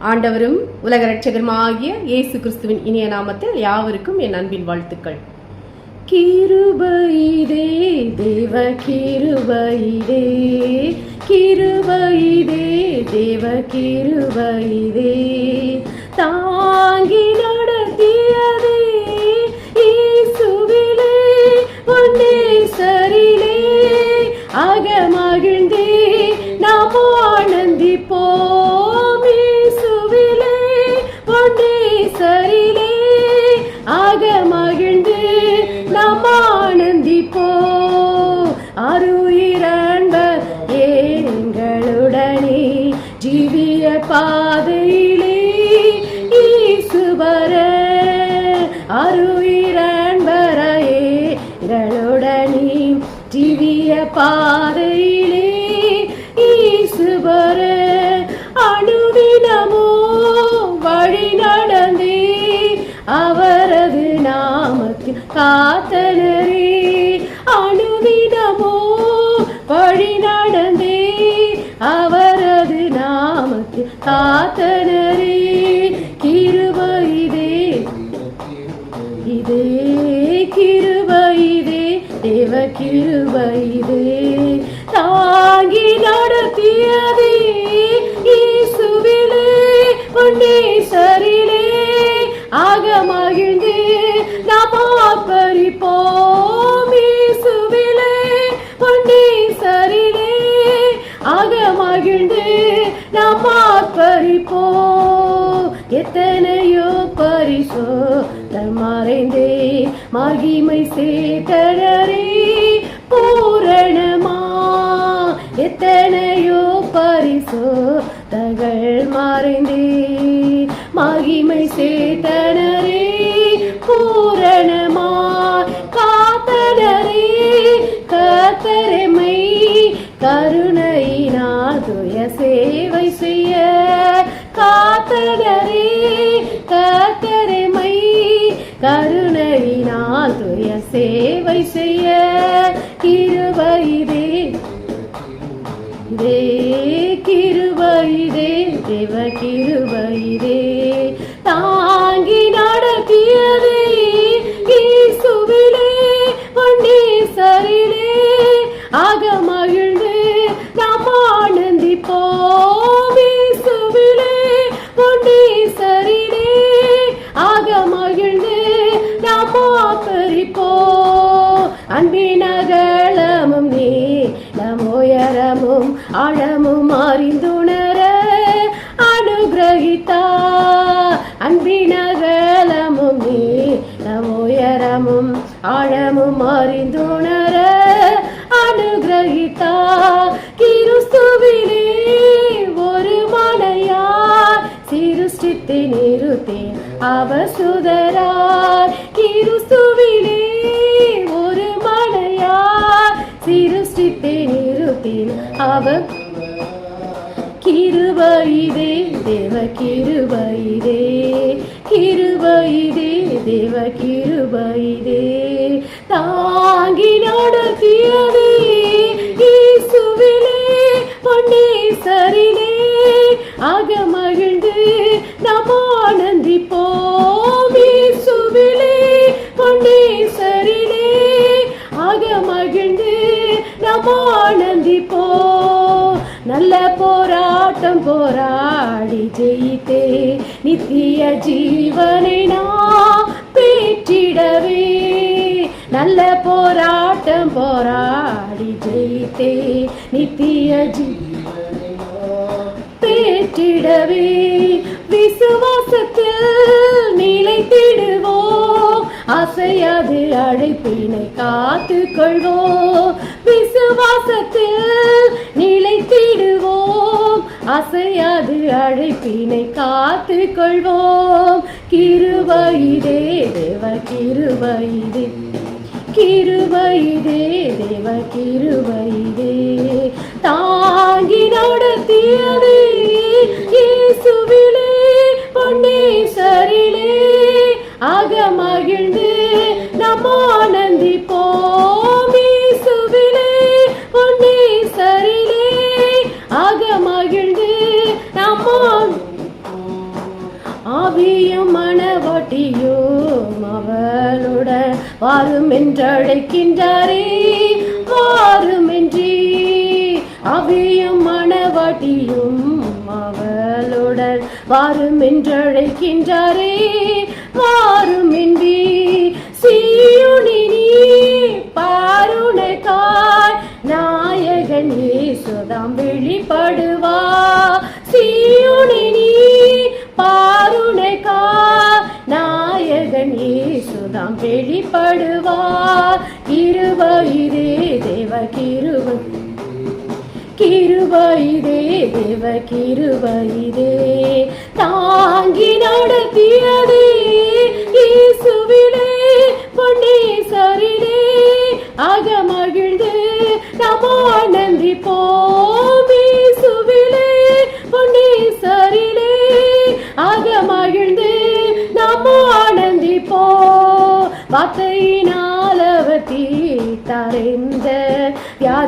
ஆண்டவரும் உலக ரட்சகருமாகிய இயேசு கிறிஸ்துவின் இனிய நாமத்தில் யாவருக்கும் என் அன்பின் வாழ்த்துக்கள். கிருபைதே தேவ கிருபைதே கிருபைதே தேவ கிருபைதே தாங்கி நடத்தியதே பாதையிலே ஈசுவர அணுதினமோ வழி நடந்தே அவரது நாமத்தில் காத்தனரே அணுதினமோ வழி நடந்தே அவரது நாமத்தில் காத்தனரே தேவ கிருபை தாங்கி நடத்தியதே இயேசுவிலே பொன்னேசரிலே ஆக மகிழ்ந்தே நாம் பறிப்போம் இயேசுவிலே பொன்னேசரிலே ஆக மகிழ்ந்தே நாம் பறிப்போம் எத்தனையோ பரிசோ மறைந்தே. மகிமை சேட்டரே பூரணமா எத்தனையோ பரிசோ தகள் மறைந்தே. மகிமை சேத்தனரே பூரணமா காத்தனரே கத்தரமை கருணையினால் துய சேவை செய்ய. காத்தனரே கத்தரமை கரு துய சேவை செய்ய கிருபைதே. இதே கிருபைதே தேவ கிருபைதே. தாங்கி நடத்தியதே பறிப்போம் அன்பினகளமும் நீ நமோயரமும் ஆழமும் அறிந்துணர அனுகிரகித்தா. அன்பினகளமும் நீ நமோயரமும் ஆழமும் அறிந்துணர அனுகிரகித்தா. கிறிஸ்துவிலே ஒரு மனையார் சிருஷ்டித்து நிறுத்தேன். அவசுதரார் சுதரார். கிறிஸ்துவிலே ஒரு யார் சிருஷ்டித்தே நிறுத்தேன் அவர். கிருபைதே தேவ கிருபைதே கிருபைதே தேவ கிருபைதே தாங்கி நடத்தியதே இயேசுவிலே. ஜெயித்தே நித்திய ஜீவனை நான் பெற்றிடவே. நல்ல போராட்டம் போராடி ஜெயித்தே நித்திய ஜீவனை பெற்றிடவே. விசுவாசத்தில் நிலைத்திடுவோம் அசையாது அழைப்பினை காத்து கொள்வோம் விசுவாசத்தில் நிலைத்திடுவோம் அசையாது அழைப்பினை காத்து கொள்வோம் கிருபைதே தேவ கிருபைதே கிருபைதே தேவ கிருபைதே தாங்கி நடத்தியது இயேசுவிலே பொன்னேசரிலே. ஆக மகிழ்ந்து நாம் ஆனந்திப்போம். வாரும் என்றழைக்கின்றாரே வாரும் என்றே அவையும் மணவாட்டியும் அவளுடன் வாரும் என்றழைக்கின்றாரே வாரும் என்றே சீயுனினி பாருணக்காய் நாயகன் ஏசுதாம் வெளிப்படுவா. சீயுனினி பாருணக்காய் நாயகன் ஏசுதாம் வெளி வெளிப்படுவார் கிருபைதே தேவ கிருபை கிருபைதே தேவ கிருபைதே தாங்கி நடத்தியதே இயேசுவிலே பொன்னேசரிலே. அகமகிழ்ந்து நாம் ஆனந்திப்போம்.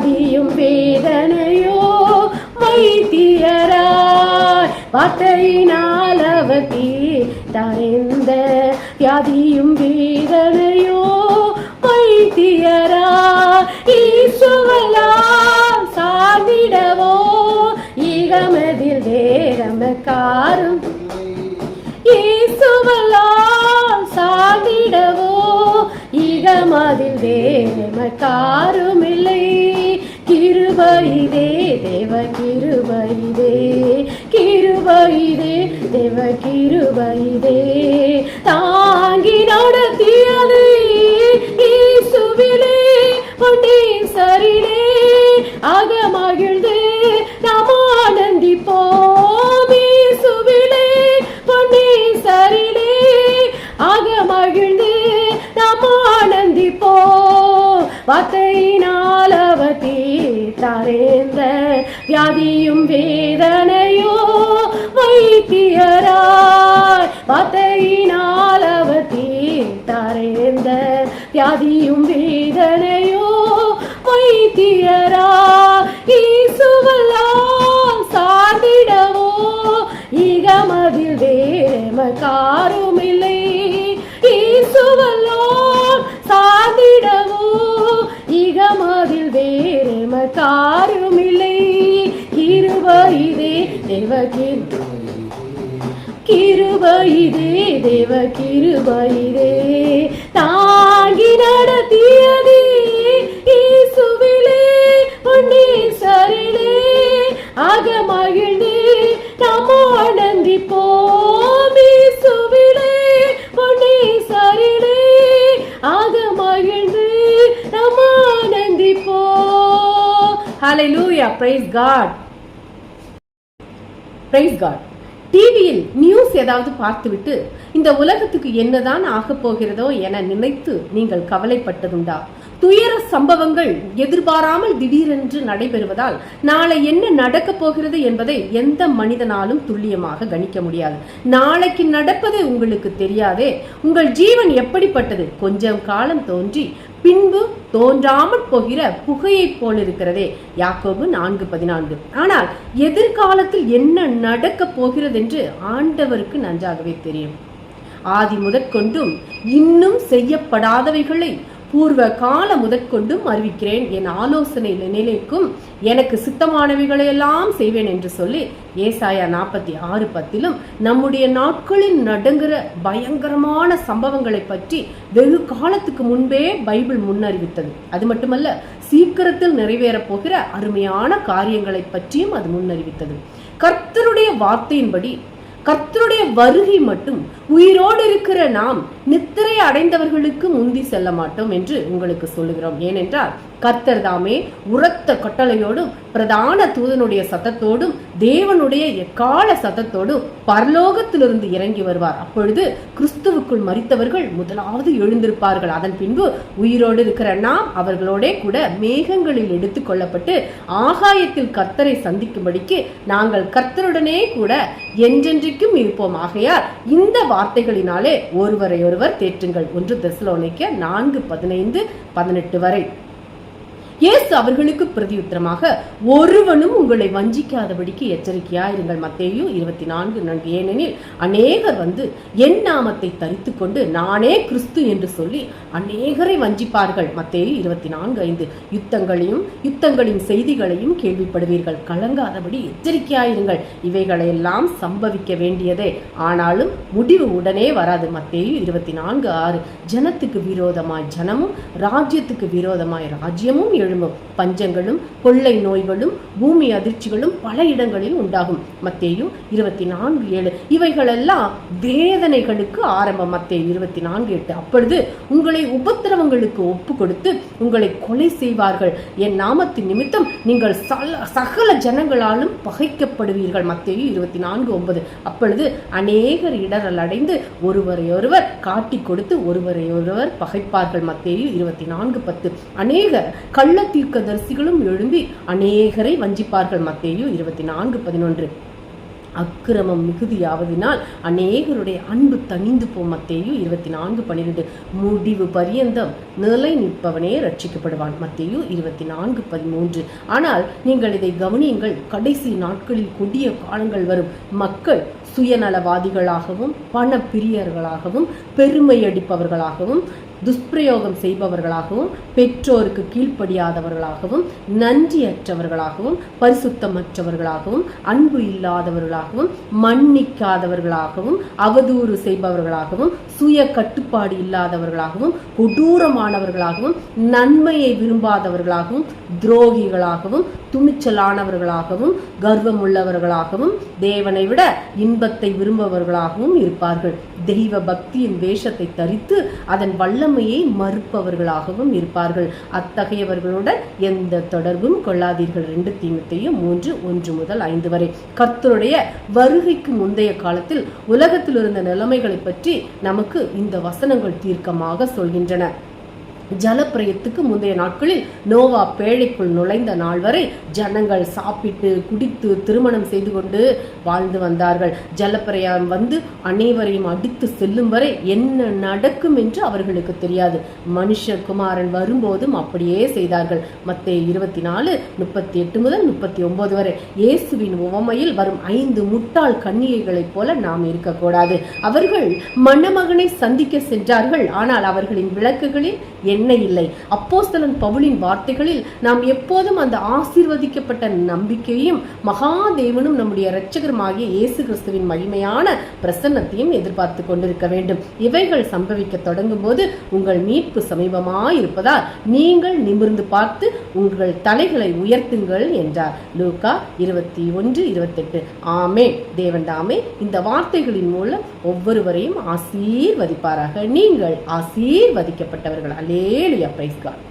வியாதியும் வேதனையோ வைத்தியராய் வார்த்தையினால் அவர் தீர்த்தறிந்த வியாதியும் வேதனையோ வைத்தியரா ஈசுவலாம் சார்ந்திடவோ ஈகமதில் வேரமக்காரும் இயேசுவலால் சாதிடவோ இகமதில் வேமக்காருமில்லை கிருபைதே தேவ கிருபைதே கிருபைதே தேவ கிருபைதே தாங்கி நடத்தியது சரிலே ஆக மகிழ்ந்து நாம் ஆனந்திப்போம் சரிலே ஆக மகிழ்ந்து நாம் ஆனந்திப்போம். வார்த்தை தரேந்த வியாதியும் வேதனையோ வைத்தியராய் வார்த்தையினால் அவர் தீர்த்தாரேந்த வியாதியும் வேதனையோ வைத்தியரா ஈசுவலாம் சார்ந்திடவோ. இகமதில் வேமக்காருமில்லை ஈசுவல்லாம் வேமக்காருமில்லை இருவயிதே தேவகிர் கிருபைதே தேவ கிருபைதே தாங்கி நட ஹலை ஹalleluya praise பிரைஸ் காட் டிவியில் நியூஸ் ஏதாவது பார்த்துவிட்டு இந்த உலகத்துக்கு என்னதான் ஆகப் போகிறதோ என நினைத்து நீங்கள் கவலைப்பட்டதுண்டா? துயர சம்பவங்கள் எதிர்பாராமல் திடீரென்று நடைபெறுவதால் நாளை என்ன நடக்கப் போகிறது என்பதை எந்த மனிதனாலும் துல்லியமாக கணிக்க முடியாது. நாளைக்கு நடப்பது உங்களுக்கு தெரியாதே. உங்கள் ஜீவன் எப்படிப்பட்டது? கொஞ்சம் காலம் தோன்றி பின்பு தோன்றாமல் போகிற புகையைப் போல் இருக்கிறதே யாக்கோபு நான்கு பதினான்கு. ஆனால் எதிர்காலத்தில் என்ன நடக்கப் போகிறது என்று ஆண்டவருக்கு நன்றாகவே தெரியும். ஆதி முதற்கொண்டும் இன்னும் செய்யப்படாதவைகளை பூர்வ கால முதற்கொண்டும் அறிவிக்கிறேன். என் ஆலோசனை நிலைக்கும் எனக்கு சித்தமானவைகளையெல்லாம் செய்வேன் என்று சொல்லி ஏசாயா நாற்பத்தி ஆறு பத்திலும் நம்முடைய நாட்களில் நடங்குற பயங்கரமான சம்பவங்களை பற்றி வெகு காலத்துக்கு முன்பே பைபிள் முன்னறிவித்தது. அது மட்டுமல்ல சீக்கிரத்தில் நிறைவேறப் போகிற அருமையான காரியங்களை பற்றியும் அது முன்னறிவித்தது. கர்த்தருடைய வார்த்தையின்படி கர்த்தருடைய வருகை மட்டும் உயிரோடு இருக்கிற நாம் நித்திரை அடைந்தவர்களுக்கு முந்தி செல்ல மாட்டோம் என்று உங்களுக்கு சொல்லுகிறோம். ஏனென்றால் கர்த்தர் தாமே உரத்த கட்டளையோடும் பிரதான தூதனுடைய சத்தத்தோடும் தேவனுடைய எக்கால சத்தத்தோடும் பரலோகத்திலிருந்து இறங்கி வருவார். அப்பொழுது கிறிஸ்துவுக்குள் மரித்தவர்கள் முதலாவது எழுந்திருப்பார்கள். அதன் பின்பு உயிரோடு இருக்கிற நாம் அவர்களோட கூட மேகங்களில் எடுத்துக் கொள்ளப்பட்டு ஆகாயத்தில் கர்த்தரை சந்திக்கும்படிக்கு நாங்கள் கர்த்தருடனே கூட என்றென்றைக்கும் இருப்போம். ஆகையால் இந்த வார்த்தைகளினாலே ஒருவரை ஒருவர் தேற்றுங்கள். ஒன்று தெசலோனிக்க நான்கு பதினைந்து பதினெட்டு வரை. இயேசு அவர்களுக்கு பிரதியுத்தரமாக ஒருவனும் உங்களை வஞ்சிக்காதபடிக்கு எச்சரிக்கையாயிருங்கள். மத்தேயு இருபத்தி நான்கு. நான்கு ஏனெனில் அநேகர் வந்து என் நாமத்தை தரித்து கொண்டு நானே கிறிஸ்து என்று சொல்லி அநேகரை வஞ்சிப்பார்கள். மத்தேயு இருபத்தி நான்கு ஐந்து. யுத்தங்களையும் யுத்தங்களின் செய்திகளையும் கேள்விப்படுவீர்கள். கலங்காதபடி எச்சரிக்கையாயிருங்கள். இவைகளையெல்லாம் சம்பவிக்க வேண்டியதே. ஆனாலும் முடிவு உடனே வராது. மத்தேயு இருபத்தி நான்கு ஆறு. ஜனத்துக்கு விரோதமாய் ஜனமும் ராஜ்யத்துக்கு விரோதமாய் ராஜ்யமும் எழும்பும் பஞ்சங்களும் கொள்ளை நோய்களும் பூமி அதிர்ச்சிகளும் பல இடங்களில் உண்டாகும். மத்தேயும் இருபத்தி நான்கு ஏழு. இவைகளெல்லாம் வேதனைகளுக்கு ஆரம்பம். மத்தேயும் இருபத்தி நான்கு எட்டு. அப்பொழுது உங்களை உபத்திரவங்களுக்கு ஒப்பு கொடுத்து உங்களை கொலை செய்வார்கள். என் நாமத்தின் நிமித்தம் நீங்கள் சல- சகல ஜனங்களாலும் பகைக்கப்படுவீர்கள். மத்தேயும் இருபத்தி நான்கு ஒன்பது. அப்பொழுது அநேகர் இடரல் அடைந்து ஒருவரையொருவர் காட்டி கொடுத்து ஒருவரையொருவர் பகைப்பார்கள். மத்தேயும் இருபத்தி நான்கு பத்து. அநேகர் அநேக கள்ள தீர்க்கதரிசிகளும் எழும்பி அநேகரை வஞ்சிப்பார்கள். மத்தேயு இருபத்தி நான்கு பதினொன்று. அக்கிரமம் மிகுதியாவதினால் அநேகருடைய அன்பு தணிந்து போ மத்தேயு இருபத்தி நான்கு பன்னிரெண்டு முடிவு பரியந்தம் நிலை நிற்பவனே ரட்சிக்கப்படுவான் மத்தேயு இருபத்தி நான்கு பதிமூன்று. ஆனால் நீங்கள் இதை கவனியுங்கள் கடைசி நாட்களில் கொடிய காலங்கள் வரும். மக்கள் சுயநலவாதிகளாகவும் பண பிரியர்களாகவும் பெருமை அடிப்பவர்களாகவும் துஷ்பிரயோகம் செய்பவர்களாகவும் பெற்றோருக்கு கீழ்ப்படியாதவர்களாகவும் நன்றியற்றவர்களாகவும் பரிசுத்தமற்றவர்களாகவும் அன்பு இல்லாதவர்களாகவும் மன்னிக்காதவர்களாகவும் அவதூறு செய்பவர்களாகவும் சுய கட்டுப்பாடு இல்லாதவர்களாகவும் கொடூரமானவர்களாகவும் நன்மையை விரும்பாதவர்களாகவும் துரோகிகளாகவும் துணிச்சலானவர்களாகவும் கர்வமுள்ளவர்களாகவும் தேவனை விட இன்பத்தை விரும்பவர்களாகவும் இருப்பார்கள். தெய்வ பக்தியின் வேஷத்தை தரித்து அதன் வல்லமையை மறுப்பவர்களாகவும் இருப்பார்கள். அத்தகையவர்களுடன் எந்த தொடர்பும் கொள்ளாதீர்கள். ரெண்டு தீமத்தையும் மூன்று ஒன்று முதல் ஐந்து வரை. கர்த்தருடைய வருகைக்கு முந்தைய காலத்தில் உலகத்தில் இருந்த நிலைமைகளை பற்றி நமக்கு இந்த வசனங்கள் தீர்க்கமாக சொல்கின்றன. ஜலப்பிரயத்துக்கு முந்தைய நாட்களில் நோவா பேழைக்குள் நுழைந்த நாள் வரை ஜனங்கள் சாப்பிட்டு குடித்து திருமணம் செய்து கொண்டு வாழ்ந்து வந்தார்கள். ஜலப்பிரயம் வந்து அனைவரையும் அடித்து செல்லும் வரை என்ன நடக்கும் என்று அவர்களுக்கு தெரியாது. மனுஷகுமாரன் வரும்போதும் அப்படியே செய்தார்கள். மத்திய இருபத்தி நாலு முப்பத்தி எட்டு முதல் முப்பத்தி ஒன்பது வரை இயேசுவின் உவமையில் வரும் ஐந்து முட்டாள் கன்னிகைகளைப் போல நாம் இருக்கக்கூடாது. அவர்கள் மணமகனை சந்திக்க சென்றார்கள். ஆனால் அவர்களின் விளக்குகளில் எண்ணெய் இல்லை? அப்போஸ்தலன் பவுலின் வார்த்தைகளில் நாம் எப்போதும் அந்த ஆசீர்வதிக்கப்பட்ட நம்பிக்கையும் மகாதேவனும் நம்முடைய இரட்சகருமாகிய இயேசு கிறிஸ்துவின் மகிமையான பிரசன்னத்தையும் எதிர்பார்த்து கொண்டிருக்க வேண்டும். இவைகள் சம்பவிக்க தொடங்கும் போது உங்கள் மீட்பு சமீபமாய் இருப்பதால் நீங்கள் நிமிர்ந்து பார்த்து உங்கள் தலைகளை உயர்த்துங்கள் என்றார். லூக்கா இருபத்தி ஒன்று இருபத்தெட்டு. ஆமே தேவன் தாமே இந்த வார்த்தைகளின் மூலம் ஒவ்வொருவரையும் ஆசீர்வதிப்பாராக. நீங்கள் ஆசீர்வதிக்கப்பட்டவர்கள். அலேலியா பிரைஸ்கான்